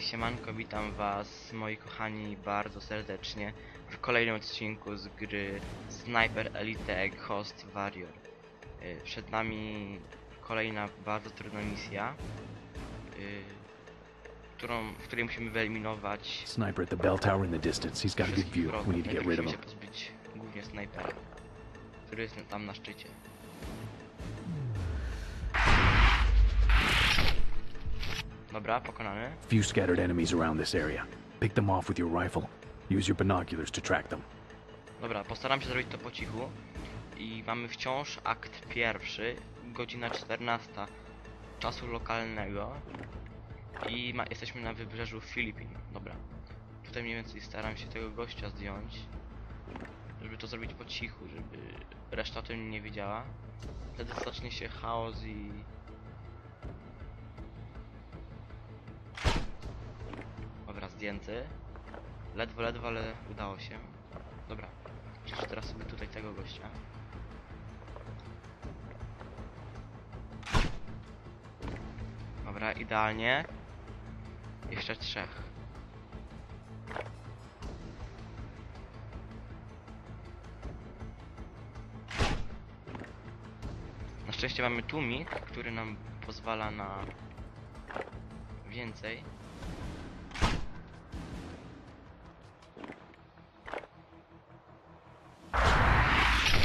siemanko, witam was moi kochani bardzo serdecznie w kolejnym odcinku z gry Sniper Elite Egg Host Warrior. Y, przed nami kolejna bardzo trudna misja, y, którą, w której musimy wyeliminować Sniper at the bell tower in the distance. He's got a good view. We need to get rid of him. głównie snajpera, który jest tam na szczycie. Dobra, pokonany. Few scattered enemies around this area. Pick them off with your rifle. Use your binoculars to track them. Dobra, postaram się zrobić to po cichu. I mamy wciąż akt pierwszy, godzina 14 czasu lokalnego. I ma, jesteśmy na wybrzeżu Filipin. Dobra. Tutaj mniej więcej staram się tego gościa zdjąć. Żeby to zrobić po cichu, żeby reszta o tym nie wiedziała. Wtedy zacznie się chaos i zdjęty. Ledwo, ledwo, ale udało się. Dobra, przecież teraz sobie tutaj tego gościa. Dobra, idealnie. Jeszcze trzech. Na szczęście mamy tłumik, który nam pozwala na więcej.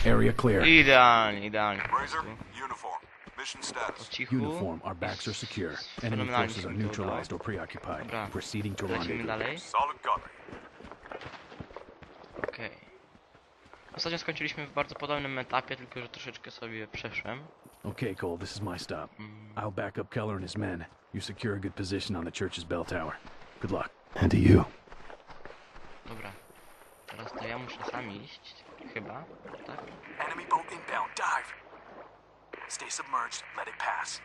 Area clear. Iran, Iran. Razor, uniform. Mission status. Uniform, our backs are secure. Enemy forces are neutralized or preoccupied. Proceeding to rendezvous. Solid copy. Okej. Okay. Ostatnio skończyliśmy w bardzo podobnym etapie, tylko że troszeczkę sobie przeszłem. Okay, Cole, this is my stop. Mm. I'll back up Keller and his men. You secure a good position on the church's bell tower. Good luck. And to you. Dobra. Teraz to ja muszę sam iść. Chyba? Tak? Enemy boat inbound. Dive. Stay submerged. Let it pass.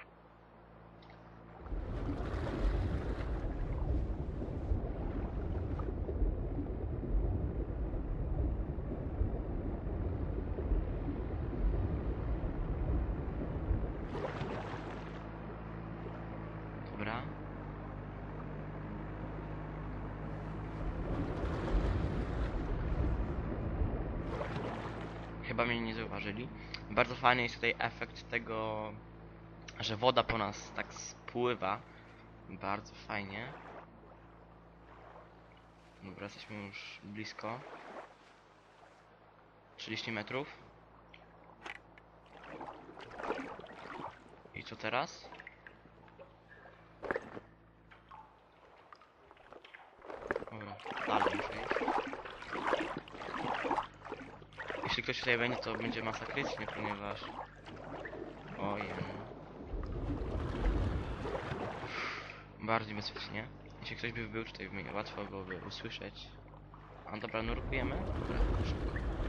chyba mnie nie zauważyli. Bardzo fajny jest tutaj efekt tego, że woda po nas tak spływa. Bardzo fajnie. Dobra, jesteśmy już blisko. 30 metrów. I co teraz? Dobra, dalej muszę iść jeśli ktoś tutaj będzie, to będzie masakrycznie, ponieważ... Ojej. Bardziej bezpiecznie. Jeśli ktoś by był tutaj, by mnie łatwo byłoby usłyszeć. A dobra, nurkujemy? Dobra, szybko.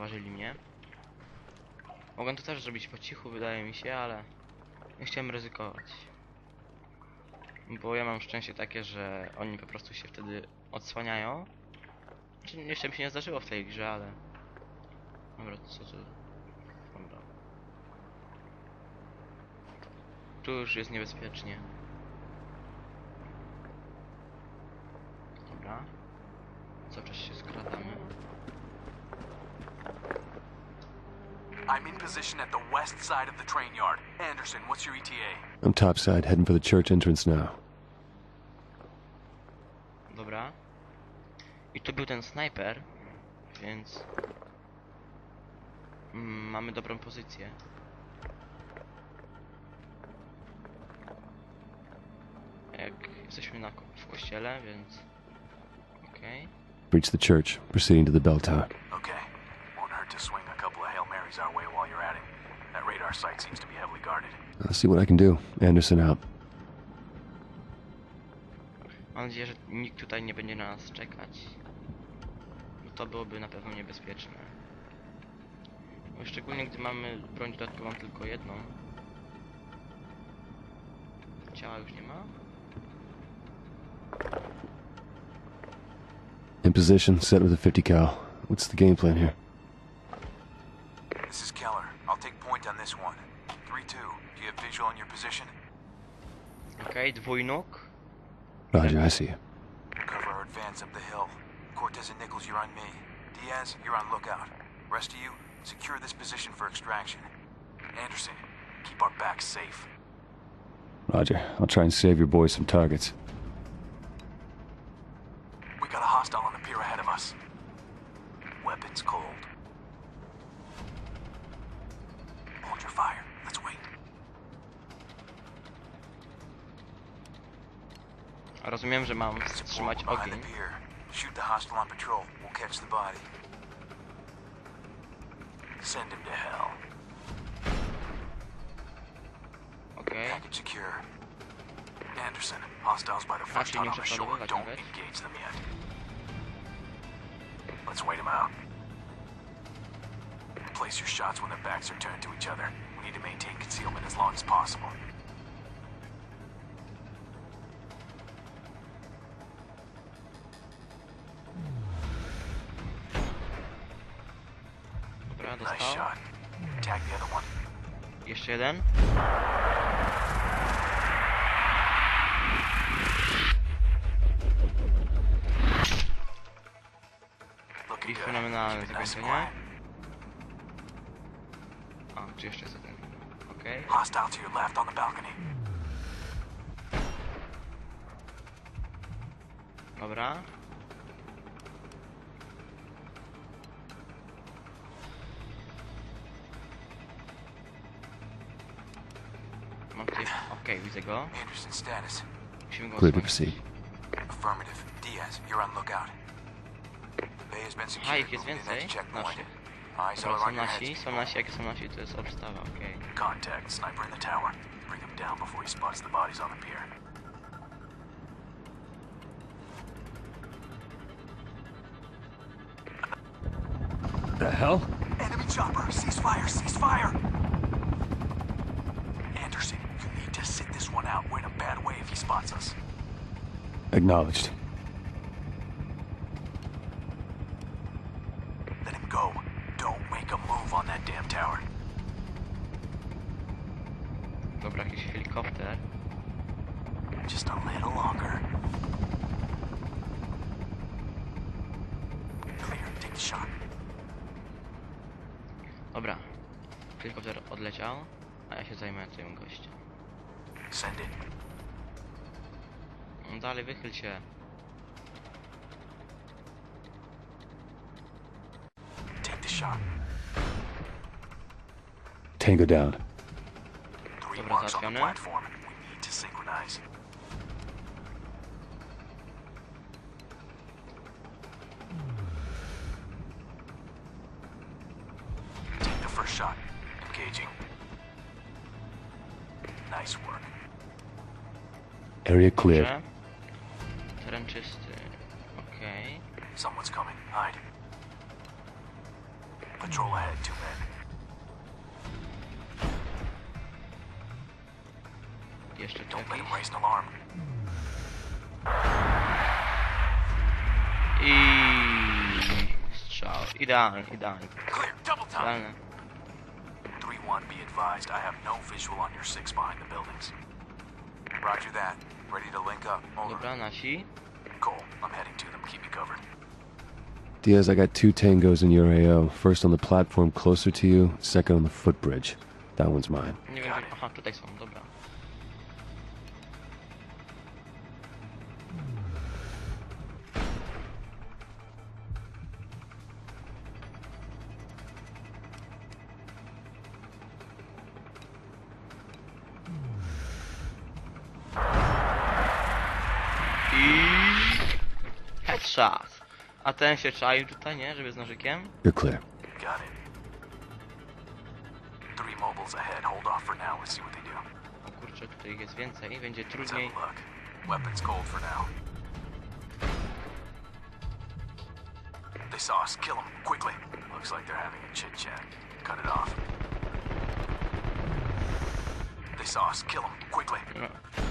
zauważyli mnie. Mogę to też zrobić po cichu, wydaje mi się, ale nie chciałem ryzykować. Bo ja mam szczęście takie, że oni po prostu się wtedy odsłaniają. Znaczy, jeszcze mi się nie zdarzyło w tej grze, ale... Dobra, co tu... Dobra. Tu już jest niebezpiecznie. Dobra. Co czas się skradamy. I'm in position at the west side of the train yard. Anderson, what's your ETA? I'm topside, heading for the church entrance now. Dobra. I tu był ten snajper, więc... Mm, mamy dobrą pozycję. Jak jesteśmy na, w kościele, więc... Okej. Okay. Reach the church, proceeding to the bell tower. Okay. Won't hurt to swing a couple of Hail Marys our way radar site seems to be heavily guarded. I'll see what I can do. Anderson out. Mam nadzieję, że nikt tutaj nie będzie na nas czekać. Bo to byłoby na pewno niebezpieczne. Bo szczególnie gdy mamy broń dodatkową tylko jedną. Ciała już nie ma. In position, set with a 50 cal. What's the game plan here? this one. 3-2, do you have visual on your position? Okay, dwójnóg. Roger, I see you. Cover our advance up the hill. Cortez and Nichols, you're on me. Diaz, you're on lookout. Rest of you, secure this position for extraction. Anderson, keep our backs safe. Roger, I'll try and save your boys some targets. We got a hostile on the pier ahead of us. Weapons cold. fire. Let's wait. Rozumiem, że mam wstrzymać ogień. Shoot the hostile on patrol. We'll catch the body. Send him to hell. Okay. Package secure. Anderson, hostiles by the first hut on the shore. Don't engage them yet. Let's wait him out. Place your shots when their backs are turned to each other need to maintain concealment as long as possible. Nice shot. Tag the other one. Jeszcze jeden. I fenomenalny tam, nie? O, czy jeszcze jest Okay. Hostile to your left on the balcony. Dobra. Okej, okay, widzę go. Anderson status. Musimy go Clear to proceed. Affirmative. Diaz, you're on lookout. The Bay has been secured. A, jest więcej? Naszych. Dobra, są nasi, są nasi, jakie są nasi, to jest obstawa, okej. Contact, sniper in the tower. Bring him down before he spots the bodies on the pier. The hell? Enemy chopper, Cease fire. Cease fire. Anderson, you need to sit this one out. We're in a bad way if he spots us. Acknowledged. headshot. Dobra. Helikopter odleciał, a ja się zajmę tym gościem. Send it. No dalej, wychyl się. Take the shot. Tango down. Dobra, załatwiony. First shot. Engaging. Nice work. Area clear. Uh, okay. Someone's coming. Hide. Patrol ahead, two men. Don't let him raise an alarm. I advised, I have no visual on your six behind the buildings. Roger that. Ready to link up. Over. Dobra, nasi. Cole, I'm heading to them. Keep me covered. Diaz, I got two tangos in your AO. First on the platform closer to you, second on the footbridge. That one's mine. Nie wiem, A ten się czaił tutaj, nie? Żeby z nożykiem. You're clear. Got it. Three mobiles ahead. Hold off for now and see what they do. O kurczę, tutaj jest więcej. Będzie trudniej. Weapons cold for now. They saw us. Kill them quickly. Looks like they're having a chit chat. Cut it off. They saw us. Kill them quickly. No.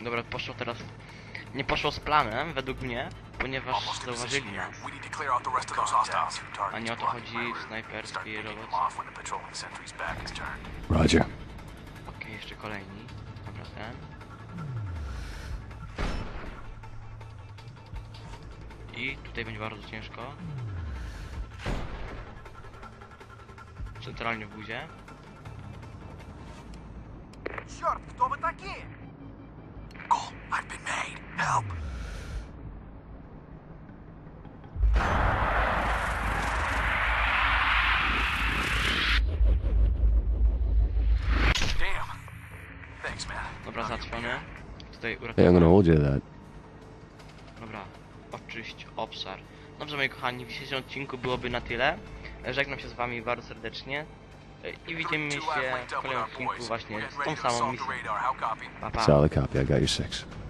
Dobra, poszło teraz... Nie poszło z planem, według mnie, ponieważ zauważyli nas. A nie o to chodzi w snajperskiej robocie. Roger. Okej, jeszcze kolejni. Dobra, ten. I tutaj będzie bardzo ciężko. Centralnie w buzie. Черт, кто вы такие? help. Dobra, zatrwamy. Tutaj Hey, I'm uratowałem. gonna hold to Dobra, oczyść obszar. Dobrze, moi kochani, w dzisiejszym odcinku byłoby na tyle. Żegnam się z wami bardzo serdecznie. I widzimy się w kolejnym odcinku właśnie z tą samą misją. Pa, pa. Solid copy. I got your six.